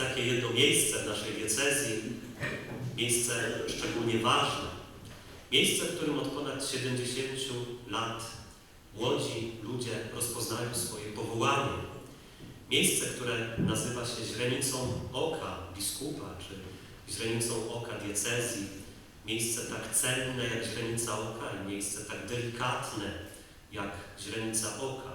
takie jedno miejsce w naszej diecezji, miejsce szczególnie ważne. Miejsce, w którym od ponad 70 lat młodzi ludzie rozpoznają swoje powołanie. Miejsce, które nazywa się źrenicą oka biskupa, czy źrenicą oka diecezji. Miejsce tak cenne jak źrenica oka i miejsce tak delikatne jak źrenica oka.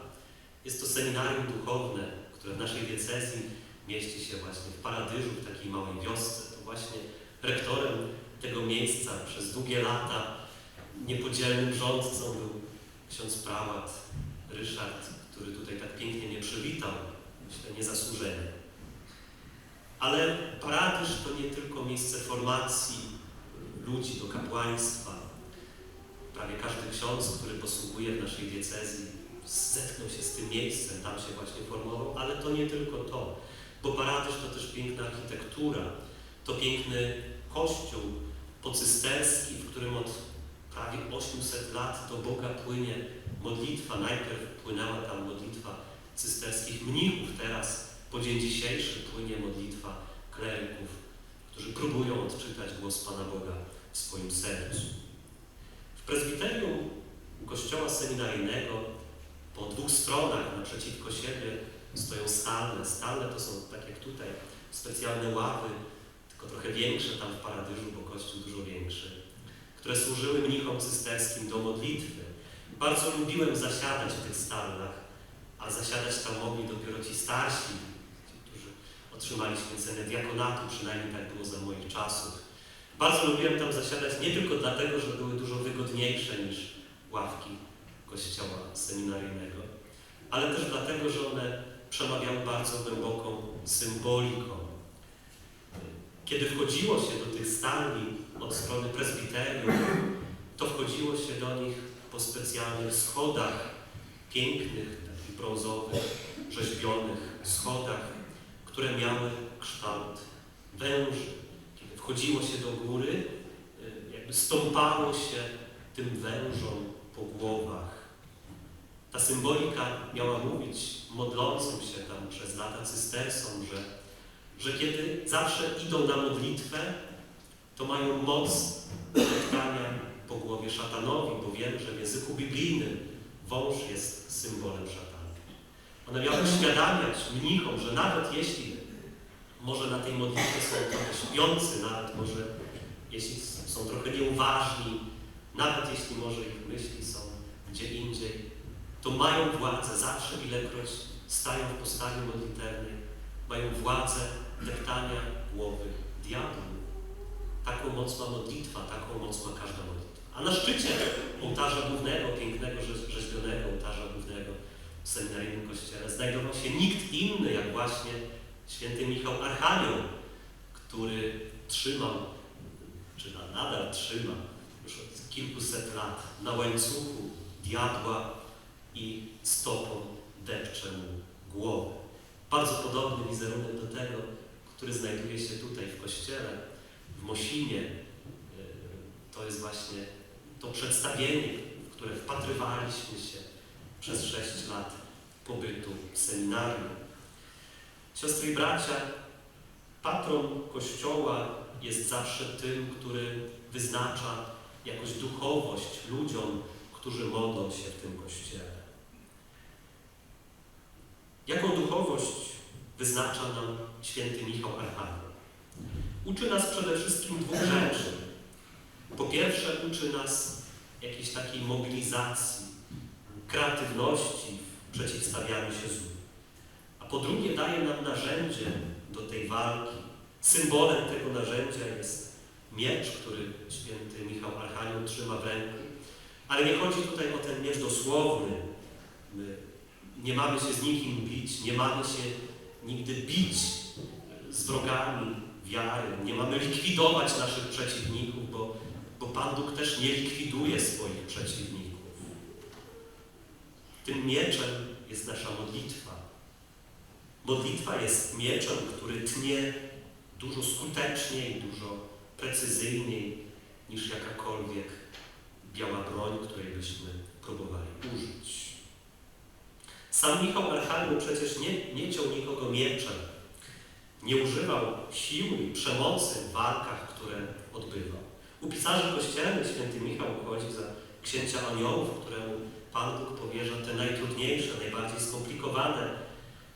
Jest to seminarium duchowne, które w naszej diecezji mieści się właśnie w Paradyżu, w takiej małej wiosce. To właśnie rektorem tego miejsca przez długie lata niepodzielnym rządcą był ksiądz prałat Ryszard, który tutaj tak pięknie mnie przywitał, myślę niezasłużenie. Ale Paradyż to nie tylko miejsce formacji ludzi do kapłaństwa. Prawie każdy ksiądz, który posługuje w naszej diecezji, zetknął się z tym miejscem, tam się właśnie formował, ale to nie tylko to, bo Paradyż to też piękna architektura, to piękny kościół pocysterski, w którym od prawie 800 lat do Boga płynie modlitwa. Najpierw płynęła tam modlitwa cysterskich mnichów, teraz po dzień dzisiejszy płynie modlitwa kleryków, którzy próbują odczytać głos Pana Boga w swoim sercu. W prezbiterium kościoła seminaryjnego po dwóch stronach naprzeciwko siebie stoją stalne. Stalne to są, tak jak tutaj, specjalne ławy, tylko trochę większe tam w Paradyżu, bo kościół dużo większy, które służyły mnichom cysterskim do modlitwy. Bardzo lubiłem zasiadać w tych stalnach, a zasiadać tam mogli dopiero ci starsi, ci, którzy otrzymali święcenie diakonatu, przynajmniej tak było za moich czasów. Bardzo lubiłem tam zasiadać nie tylko dlatego, że były dużo wygodniejsze niż ławki kościoła seminaryjnego, ale też dlatego, że one przemawiały bardzo głęboką symboliką. Kiedy wchodziło się do tych stalni od strony prezbiterium, to wchodziło się do nich po specjalnych schodach, pięknych, takich brązowych, rzeźbionych schodach, które miały kształt węży. Kiedy wchodziło się do góry, jakby stąpało się tym wężom po głowach. Ta symbolika miała mówić modlącym się tam przez lata cystersom, że, że kiedy zawsze idą na modlitwę, to mają moc spotkania po głowie szatanowi, bo wiemy, że w języku biblijnym wąż jest symbolem szatana. One miały uświadamiać mnichom, że nawet jeśli może na tej modlitwie są trochę śpiący, nawet może jeśli są trochę nieuważni, nawet jeśli może ich myśli są gdzie indziej, to mają władzę zawsze, ilekroć stają w postawie modlitewnej, mają władzę deptania głowy diabłu. Taką moc ma modlitwa, taką moc ma każda modlitwa. A na szczycie ołtarza głównego, pięknego rzeźbionego ołtarza głównego w seminaryjnym kościele znajdował się nikt inny, jak właśnie święty Michał Archanioł, który trzymał, czy nadal trzyma już od kilkuset lat na łańcuchu diabła i stopą depcze mu głowę. Bardzo podobny wizerunek do tego, który znajduje się tutaj w kościele, w Mosinie. To jest właśnie to przedstawienie, w które wpatrywaliśmy się przez sześć lat pobytu w seminarium. Siostry i bracia, patron Kościoła jest zawsze tym, który wyznacza jakąś duchowość ludziom, którzy modlą się w tym Kościele. Jaką duchowość wyznacza nam święty Michał Archanioł? Uczy nas przede wszystkim dwóch rzeczy. Po pierwsze, uczy nas jakiejś takiej mobilizacji, kreatywności w przeciwstawianiu się złu. A po drugie, daje nam narzędzie do tej walki. Symbolem tego narzędzia jest miecz, który święty Michał Archanioł trzyma w ręku. Ale nie chodzi tutaj o ten miecz dosłowny. My nie mamy się z nikim bić, nie mamy się nigdy bić z wrogami wiary, nie mamy likwidować naszych przeciwników, bo, bo Pan Bóg też nie likwiduje swoich przeciwników. Tym mieczem jest nasza modlitwa. Modlitwa jest mieczem, który tnie dużo skuteczniej, dużo precyzyjniej niż jakakolwiek biała broń, której byśmy próbowali użyć. Sam Michał Archanioł przecież nie, nie ciął nikogo mieczem, Nie używał siły i przemocy w walkach, które odbywał. U pisarzy kościelnych święty Michał uchodzi za księcia aniołów, któremu Pan Bóg powierza te najtrudniejsze, najbardziej skomplikowane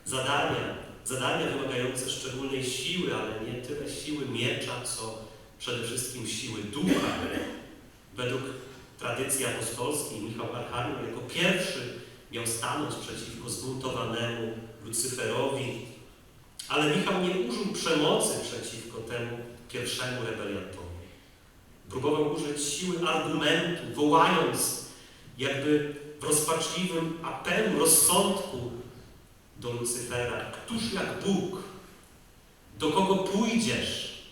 zadania, zadania wymagające szczególnej siły, ale nie tyle siły miecza, co przede wszystkim siły ducha. Według tradycji apostolskiej Michał Archanioł jako pierwszy miał stanąć przeciwko zbuntowanemu Lucyferowi, ale Michał nie użył przemocy przeciwko temu pierwszemu rebeliantowi. Próbował użyć siły argumentu, wołając jakby w rozpaczliwym apelu rozsądku do Lucyfera. Któż jak Bóg? Do kogo pójdziesz,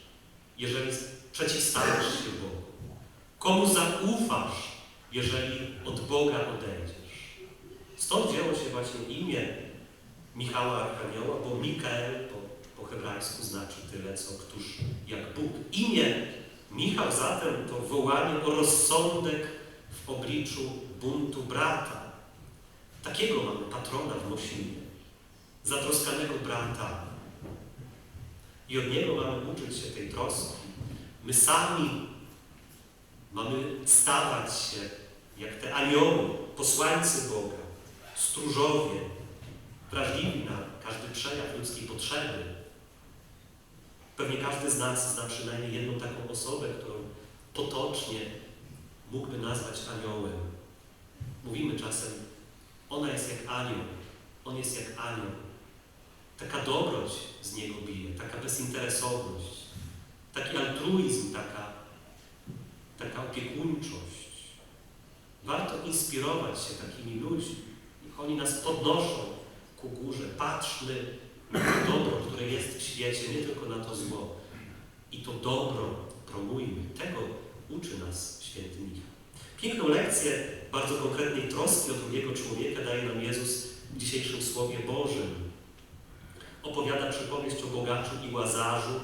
jeżeli przeciwstawisz się Bogu? Komu zaufasz, jeżeli od Boga odejdziesz? Stąd wzięło się właśnie imię Michała Archanioła, bo Mikael po, po hebrajsku znaczy tyle, co któż jak Bóg. Imię Michał zatem to wołanie o rozsądek w obliczu buntu brata. Takiego mamy patrona w Mosinie. Zatroskanego brata. I od niego mamy uczyć się tej troski. My sami mamy stawać się jak te anioły, posłańcy Boga, stróżowie, wrażliwi na każdy przejaw ludzkiej potrzeby. Pewnie każdy z nas zna przynajmniej jedną taką osobę, którą potocznie mógłby nazwać aniołem. Mówimy czasem, ona jest jak anioł, on jest jak anioł. Taka dobroć z niego bije, taka bezinteresowność, taki altruizm, taka, taka opiekuńczość. Warto inspirować się takimi ludźmi. Oni nas podnoszą ku górze. Patrzmy na to dobro, które jest w świecie, nie tylko na to zło. I to dobro promujmy. Tego uczy nas święty Michał. Piękną lekcję bardzo konkretnej troski o drugiego człowieka daje nam Jezus w dzisiejszym Słowie Bożym. Opowiada przypowieść o bogaczu i łazarzu.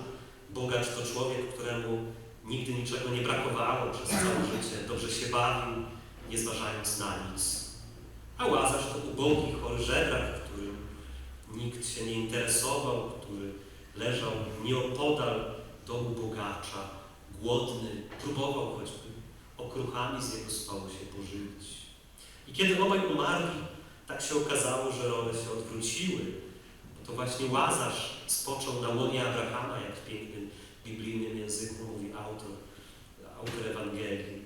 Bogacz to człowiek, któremu nigdy niczego nie brakowało przez całe życie, dobrze się bawił, nie zważając na nic. A łazarz to ubogi, chory żebrak, którym nikt się nie interesował, który leżał nieopodal domu bogacza, głodny, próbował choćby okruchami z jego stołu się pożywić. I kiedy obaj umarli, tak się okazało, że role się odwróciły. Bo to właśnie Łazarz spoczął na łonie Abrahama, jak w pięknym biblijnym języku mówi autor, autor Ewangelii.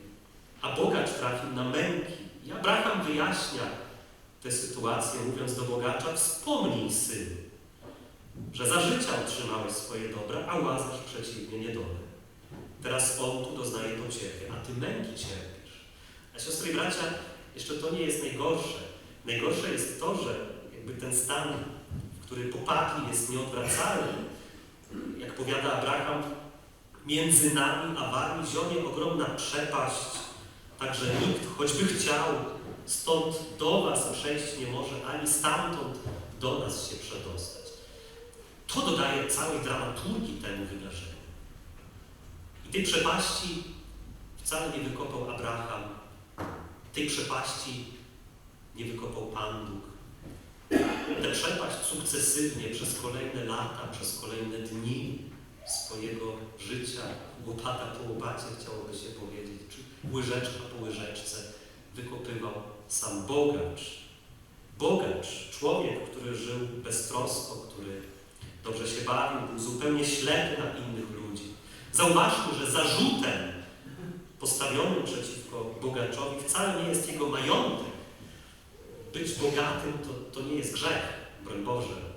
A bogacz trafił na męki. I Abraham wyjaśnia tę sytuację, mówiąc do bogacza, wspomnij synu, że za życia otrzymałeś swoje dobra, a Łazarz przeciwnie niedolę. Teraz on tu doznaje pociechy, a ty męki cierpisz. A siostry i bracia, jeszcze to nie jest najgorsze. Najgorsze jest to, że jakby ten stan, w który popadli, jest nieodwracalny. Jak powiada Abraham, między nami a wami zionie ogromna przepaść, tak że nikt, choćby chciał, stąd do was przejść nie może, ani stamtąd do nas się przedostać. To dodaje całej dramaturgii temu wydarzeniu. I tej przepaści wcale nie wykopał Abraham. Tej przepaści nie wykopał Pan Bóg. Tę przepaść sukcesywnie przez kolejne lata, przez kolejne dni swojego życia, łopata po łopacie chciałoby się powiedzieć, czy łyżeczka po łyżeczce, wykopywał sam bogacz. Bogacz, człowiek, który żył beztrosko, który dobrze się bawił, był zupełnie ślepy na innych ludzi. Zauważmy, że zarzutem postawionym przeciwko bogaczowi wcale nie jest jego majątek. Być bogatym to, to nie jest grzech, broń Boże.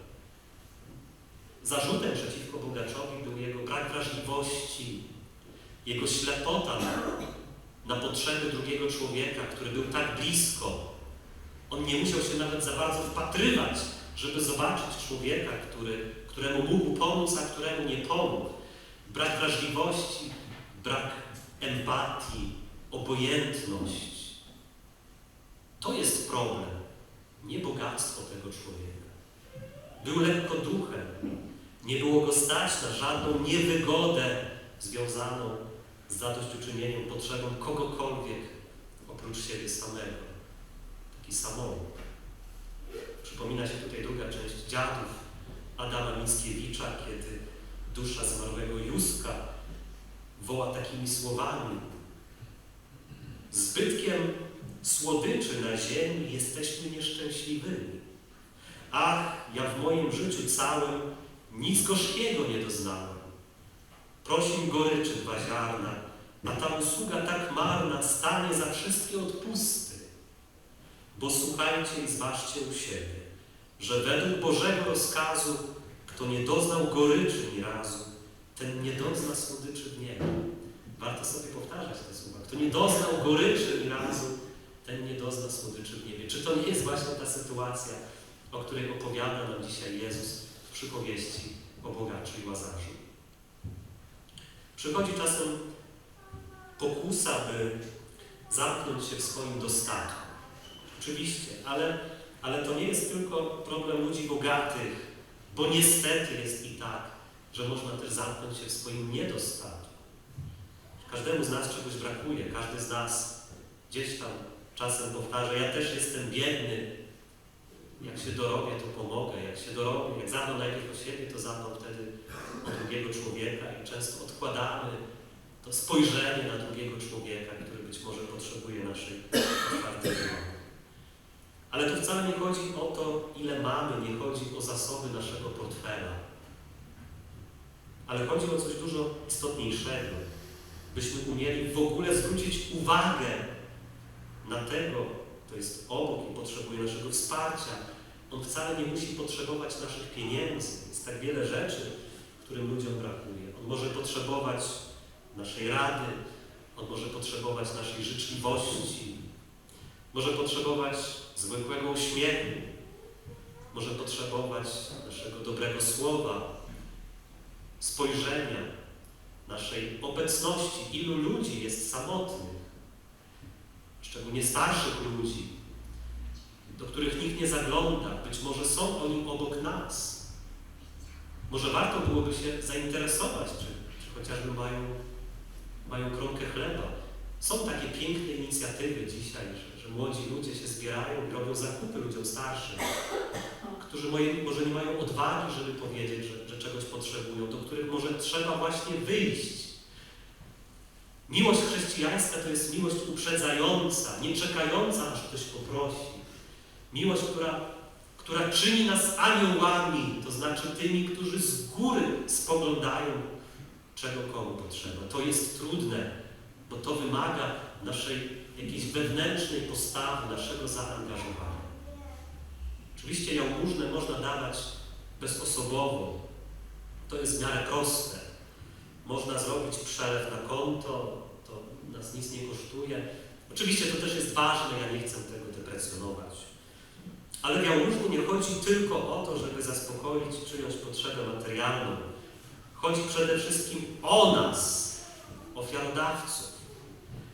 Zarzutem przeciwko bogaczowi był jego brak wrażliwości, jego ślepota na, na potrzeby drugiego człowieka, który był tak blisko. On nie musiał się nawet za bardzo wpatrywać, żeby zobaczyć człowieka, który, któremu mógł pomóc, a któremu nie pomógł. Brak wrażliwości, brak empatii, obojętność. To jest problem, nie bogactwo tego człowieka. Był lekko duchem, nie było go stać na żadną niewygodę związaną z zadośćuczynieniem potrzebom kogokolwiek oprócz siebie samego. Taki samolot. Przypomina się tutaj druga część dziadów Adama Mickiewicza, kiedy dusza zmarłego Józka woła takimi słowami. Zbytkiem słodyczy na ziemi jesteśmy nieszczęśliwymi. Ach, ja w moim życiu całym nic gorzkiego nie doznałem. Prosim goryczy dwa ziarna, a ta usługa tak marna stanie za wszystkie odpusty. Bo słuchajcie i zważcie u siebie, że według Bożego rozkazu, kto nie doznał goryczy ni razu, ten nie dozna słodyczy w niebie. Warto sobie powtarzać te słowa. Kto nie doznał goryczy ni razu, ten nie dozna słodyczy w niebie. Czy to nie jest właśnie ta sytuacja, o której opowiada nam dzisiaj Jezus przypowieści o bogaczu i łazarzu? Przychodzi czasem pokusa, by zamknąć się w swoim dostatku. Oczywiście, ale, ale to nie jest tylko problem ludzi bogatych, bo niestety jest i tak, że można też zamknąć się w swoim niedostatku. Każdemu z nas czegoś brakuje, każdy z nas gdzieś tam czasem powtarza, ja też jestem biedny, jak się dorobię, to pomogę, jak się dorobię, jak zadbam najpierw o siebie, to zadbam wtedy o drugiego człowieka. I często odkładamy to spojrzenie na drugiego człowieka, który być może potrzebuje naszej otwartej. Ale tu wcale nie chodzi o to, ile mamy, nie chodzi o zasoby naszego portfela, ale chodzi o coś dużo istotniejszego, byśmy umieli w ogóle zwrócić uwagę na tego, kto jest obok i potrzebuje naszego wsparcia. On wcale nie musi potrzebować naszych pieniędzy. Jest tak wiele rzeczy, którym ludziom brakuje. On może potrzebować naszej rady, on może potrzebować naszej życzliwości, może potrzebować zwykłego uśmiechu, może potrzebować naszego dobrego słowa, spojrzenia, naszej obecności. Ilu ludzi jest samotnych, szczególnie starszych ludzi, do których nikt nie zagląda, być może są oni obok nas. Może warto byłoby się zainteresować, czy, czy chociażby mają, mają kromkę chleba. Są takie piękne inicjatywy dzisiaj, że, że młodzi ludzie się zbierają i robią zakupy ludziom starszym, którzy może nie mają odwagi, żeby powiedzieć, że, że czegoś potrzebują, do których może trzeba właśnie wyjść. Miłość chrześcijańska to jest miłość uprzedzająca, nie czekająca, aż ktoś poprosi. Miłość, która, która czyni nas aniołami, to znaczy tymi, którzy z góry spoglądają, czego komu potrzeba. To jest trudne, bo to wymaga naszej jakiejś wewnętrznej postawy, naszego zaangażowania. Oczywiście jałmużnę można dawać bezosobowo. To jest w miarę proste. Można zrobić przelew na konto, to nas nic nie kosztuje. Oczywiście to też jest ważne, ja nie chcę tego deprecjonować. Ale w jałmużnie nie chodzi tylko o to, żeby zaspokoić czyjąś potrzebę materialną. Chodzi przede wszystkim o nas, ofiarodawców.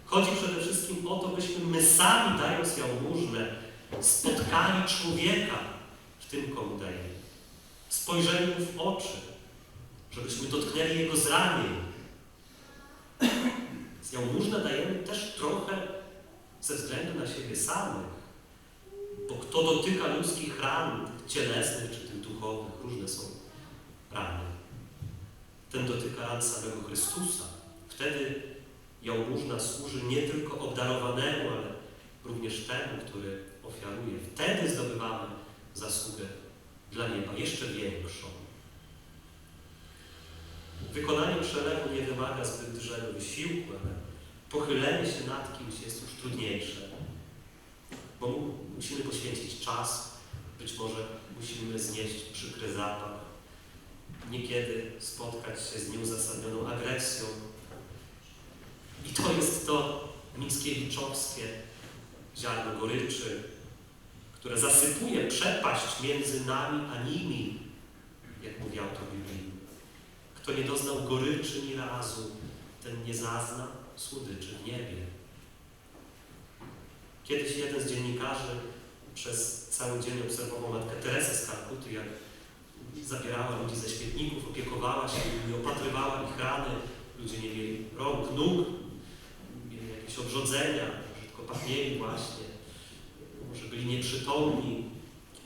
Chodzi przede wszystkim o to, byśmy my sami, dając jałmużnę, spotkali człowieka w tym, komu. Spojrzeli mu w oczy, żebyśmy dotknęli jego zranień. Jałmużnę dajemy też trochę ze względu na siebie samych, bo kto dotyka ludzkich ran, cielesnych czy tych duchowych, różne są rany, ten dotyka ran samego Chrystusa. Wtedy jałmużna służy nie tylko obdarowanemu, ale również temu, który ofiaruje. Wtedy zdobywamy zasługę dla nieba, jeszcze większą. Wykonanie przelewu nie wymaga zbyt dużego wysiłku, ale pochylenie się nad kimś jest już trudniejsze, bo musimy poświęcić czas, być może musimy znieść przykry zapach, niekiedy spotkać się z nieuzasadnioną agresją. I to jest to mickiewiczowskie ziarno goryczy, które zasypuje przepaść między nami a nimi, jak mówi autor. Kto nie doznał goryczy ni razu, ten nie zazna słodyczy w niebie. Kiedyś jeden z dziennikarzy przez cały dzień obserwował matkę Teresę z Kalkuty, jak zabierała ludzi ze świetników, opiekowała się nimi, opatrywała ich rany. Ludzie nie mieli rąk, nóg, mieli jakieś obrzodzenia, brzydko pachnieli właśnie, może byli nieprzytomni.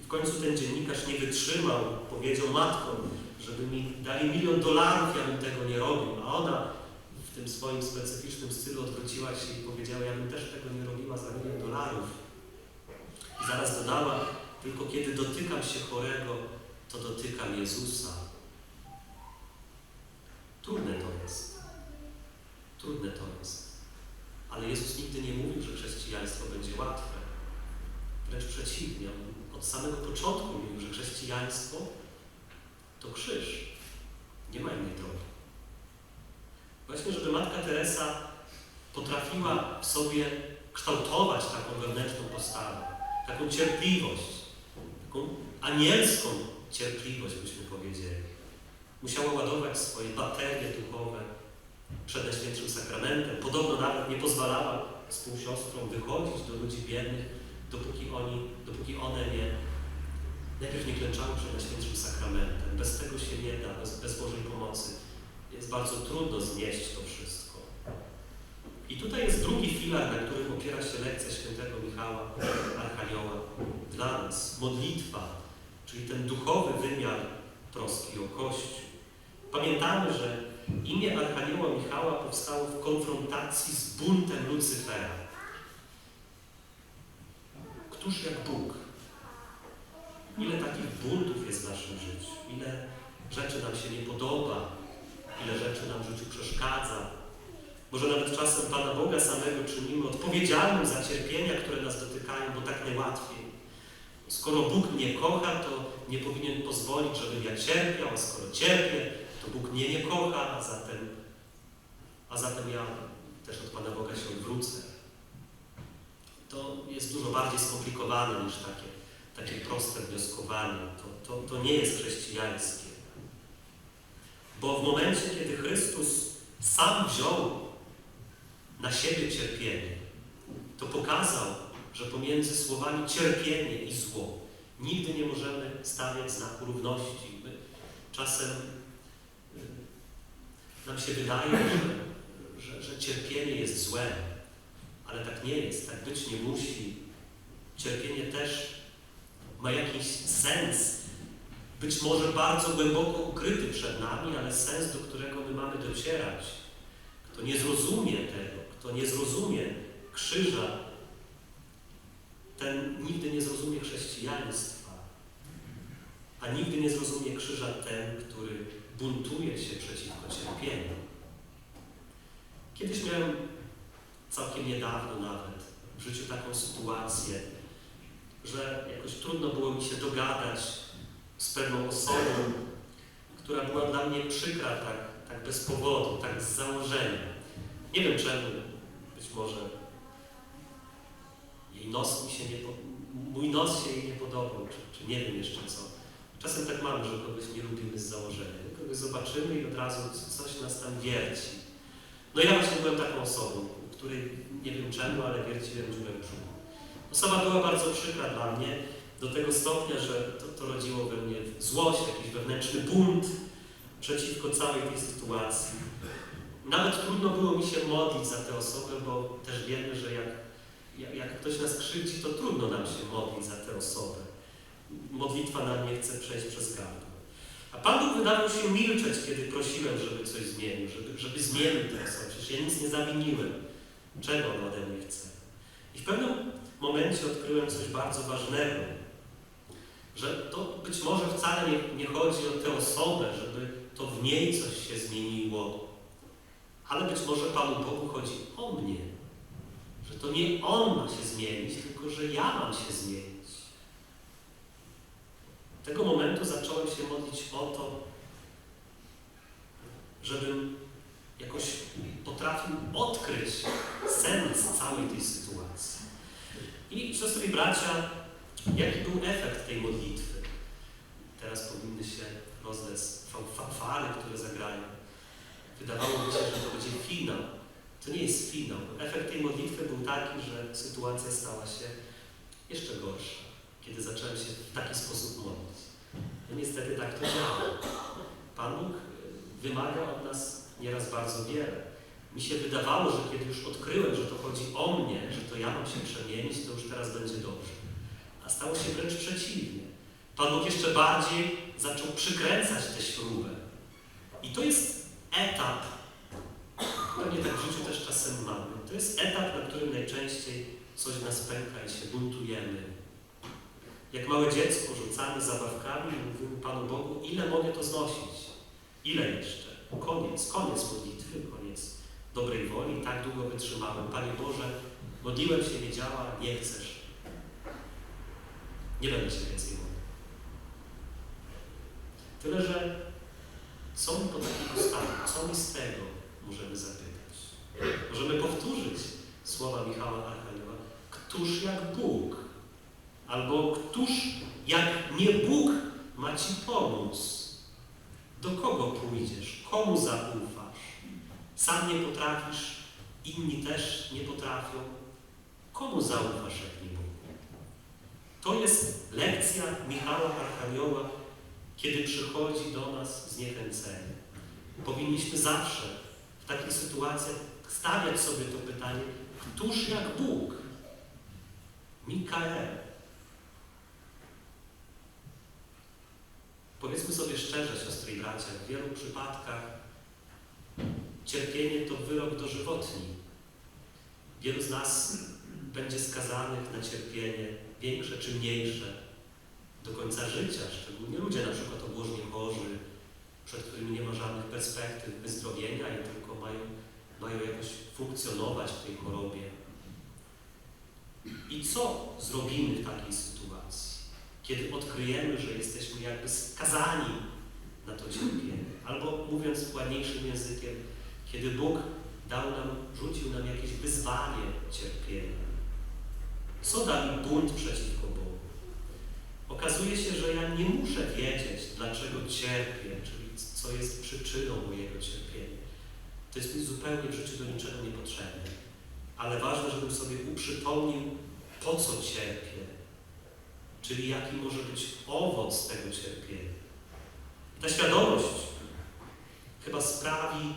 I w końcu ten dziennikarz nie wytrzymał, powiedział matkom, żeby mi dali milion dolarów, ja bym tego nie robił. A ona w tym swoim specyficznym stylu odwróciła się i powiedziała, ja bym też tego nie robiła za milion dolarów. I zaraz dodała, tylko kiedy dotykam się chorego, to dotykam Jezusa. Trudne to jest. Trudne to jest. Ale Jezus nigdy nie mówił, że chrześcijaństwo będzie łatwe. Wręcz przeciwnie, od samego początku mówił, że chrześcijaństwo to krzyż. Nie ma innej drogi. Właśnie, żeby Matka Teresa potrafiła w sobie kształtować taką wewnętrzną postawę, taką cierpliwość, taką anielską cierpliwość, byśmy powiedzieli. Musiała ładować swoje baterie duchowe przed Najświętszym Sakramentem. Podobno nawet nie pozwalała współsiostrom wychodzić do ludzi biednych, dopóki, oni, dopóki one nie, najpierw nie klęczały przed Najświętszym Sakramentem. Bez tego się nie da, bez, bez Bożej pomocy. Jest bardzo trudno znieść to wszystko. I tutaj jest drugi filar, na którym opiera się lekcja świętego Michała Archanioła dla nas. Modlitwa, czyli ten duchowy wymiar troski o Kościół. Pamiętamy, że imię Archanioła Michała powstało w konfrontacji z buntem Lucyfera. Któż jak Bóg? Ile takich buntów jest w naszym życiu? Ile rzeczy nam się nie podoba? Ile rzeczy nam w życiu przeszkadza? Może nawet czasem Pana Boga samego czynimy odpowiedzialnym za cierpienia, które nas dotykają, bo tak najłatwiej. Skoro Bóg mnie kocha, to nie powinien pozwolić, żebym ja cierpiał, a skoro cierpię, to Bóg mnie nie kocha, a zatem, a zatem ja też od Pana Boga się odwrócę. To jest dużo bardziej skomplikowane niż takie, takie proste wnioskowanie. To, to, to nie jest chrześcijańskie. Bo w momencie, kiedy Chrystus sam wziął na siebie cierpienie, to pokazał, że pomiędzy słowami cierpienie i zło nigdy nie możemy stawiać znaku równości. My czasem y, nam się wydaje, że, że, że cierpienie jest złem, ale tak nie jest, tak być nie musi. Cierpienie też ma jakiś sens, być może bardzo głęboko ukryty przed nami, ale sens, do którego my mamy docierać. Kto nie zrozumie tego, kto nie zrozumie krzyża, ten nigdy nie zrozumie chrześcijaństwa, a nigdy nie zrozumie krzyża ten, który buntuje się przeciwko cierpieniu. Kiedyś miałem całkiem niedawno nawet w życiu taką sytuację, że jakoś trudno było mi się dogadać z pewną osobą, która była dla mnie przykra tak, tak bez powodu, tak z założenia. Nie wiem czemu, być może jej nos mi się nie mój nos się jej nie podobał, czy, czy nie wiem jeszcze co. Czasem tak mamy, że kogoś nie lubimy z założenia. Kogoś zobaczymy i od razu coś nas tam wierci. No ja właśnie byłem taką osobą, której nie wiem czemu, ale wierciłem w brzuchu. Osoba była bardzo przykra dla mnie, do tego stopnia, że to, to rodziło we mnie złość, jakiś wewnętrzny bunt przeciwko całej tej sytuacji. Nawet trudno było mi się modlić za tę osobę, bo też wiemy, że jak, jak, jak ktoś nas krzywdzi, to trudno nam się modlić za tę osobę. Modlitwa nam nie chce przejść przez gardło. A Pan Bóg wydawał się milczeć, kiedy prosiłem, żeby coś zmienił, żeby, żeby zmienił tę osobę. Przecież ja nic nie zawiniłem. Czego On ode mnie chce? I w pewnym momencie odkryłem coś bardzo ważnego, że to być może wcale nie, nie chodzi o tę osobę, żeby to w niej coś się zmieniło, ale być może Panu Bogu chodzi o mnie, że to nie On ma się zmienić, tylko że ja mam się zmienić. Tego momentu zacząłem się modlić o to, żebym jakoś potrafił odkryć sens całej tej sytuacji. I siostry i bracia, jaki był efekt tej modlitwy? Teraz powinny się rozdać fanfary, które zagrają. Wydawało mi się, że to będzie finał. To nie jest finał. Efekt tej modlitwy był taki, że sytuacja stała się jeszcze gorsza, kiedy zacząłem się w taki sposób modlić. No niestety tak to działa. Pan Bóg wymaga od nas nieraz bardzo wiele. Mi się wydawało, że kiedy już odkryłem, że to chodzi o mnie, że to ja mam się przemienić, to już teraz będzie dobrze. A stało się wręcz przeciwnie. Pan Bóg jeszcze bardziej zaczął przykręcać tę śrubę. I to jest etap, pewnie tak w życiu też czasem mamy, to jest etap, na którym najczęściej coś nas pęka i się buntujemy. Jak małe dziecko rzucamy zabawkami i mówimy Panu Bogu, ile mogę to znosić? Ile jeszcze? Koniec, koniec modlitwy, koniec dobrej woli. Tak długo wytrzymałem. Panie Boże, modliłem się, nie działa, nie chcesz. Nie będę się więcej modlił. Tyle, że co mi po takiej postawie, co mi z tego możemy zapytać? Możemy powtórzyć słowa Michała Archanioła. Któż jak Bóg? Albo któż jak nie Bóg ma Ci pomóc? Do kogo pójdziesz? Komu zaufasz? Sam nie potrafisz, inni też nie potrafią. Komu zaufasz jak nie Bóg? To jest lekcja Michała Archanioła, kiedy przychodzi do nas zniechęcenie. Powinniśmy zawsze w takich sytuacjach stawiać sobie to pytanie, któż jak Bóg? Mikael. Powiedzmy sobie szczerze, siostry i bracia, w wielu przypadkach cierpienie to wyrok dożywotni. Wielu z nas będzie skazanych na cierpienie większe czy mniejsze do końca życia, szczególnie ludzie na przykład obłożnie chorzy, przed którymi nie ma żadnych perspektyw wyzdrowienia i tylko mają, mają jakoś funkcjonować w tej chorobie. I co zrobimy w takiej sytuacji, kiedy odkryjemy, że jesteśmy jakby skazani na to cierpienie? Albo mówiąc ładniejszym językiem, kiedy Bóg dał nam, rzucił nam jakieś wyzwanie cierpienia. Co da mi bunt przeciwko Bogu? Okazuje się, że ja nie muszę wiedzieć, dlaczego cierpię, czyli co jest przyczyną mojego cierpienia. To jest mi zupełnie w życiu do niczego niepotrzebne. Ale ważne, żebym sobie uprzytomnił, po co cierpię, czyli jaki może być owoc tego cierpienia. Ta świadomość chyba sprawi,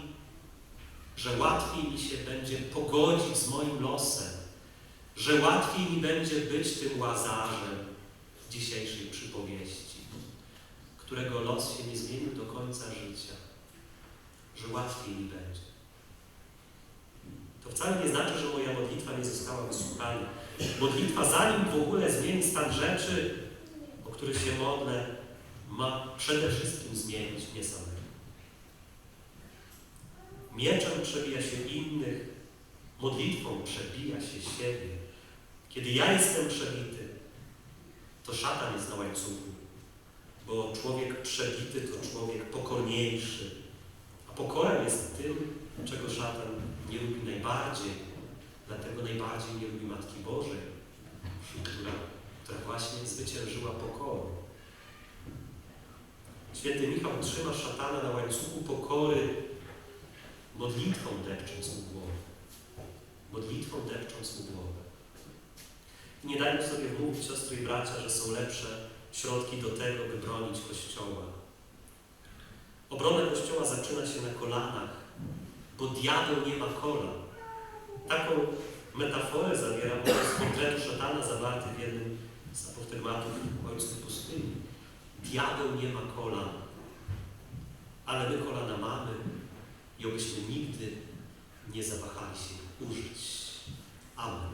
że łatwiej mi się będzie pogodzić z moim losem, że łatwiej mi będzie być tym łazarzem dzisiejszej przypowieści, którego los się nie zmienił do końca życia, że łatwiej mi będzie. To wcale nie znaczy, że moja modlitwa nie została wysłuchana. Modlitwa, zanim w ogóle zmieni stan rzeczy, o których się modlę, ma przede wszystkim zmienić mnie samego. Mieczem przebija się innych, modlitwą przebija się siebie. Kiedy ja jestem przebity, to szatan jest na łańcuchu, bo człowiek przebity to człowiek pokorniejszy. A pokora jest tym, czego szatan nie lubi najbardziej, dlatego najbardziej nie lubi Matki Bożej, która, która właśnie zwyciężyła pokorę. Święty Michał trzyma szatana na łańcuchu pokory modlitwą depcząc mu głowę. Modlitwą depcząc mu głowę. Nie dajmy sobie mówić, siostry i bracia, że są lepsze środki do tego, by bronić Kościoła. Obrona Kościoła zaczyna się na kolanach, bo diabeł nie ma kolan. Taką metaforę zawiera obraz portretu szatana zawarty w jednym z apostygmatów Ojcu Pustyni. Diabeł nie ma kolan, ale my kolana mamy i obyśmy nigdy nie zawahali się użyć. Amen.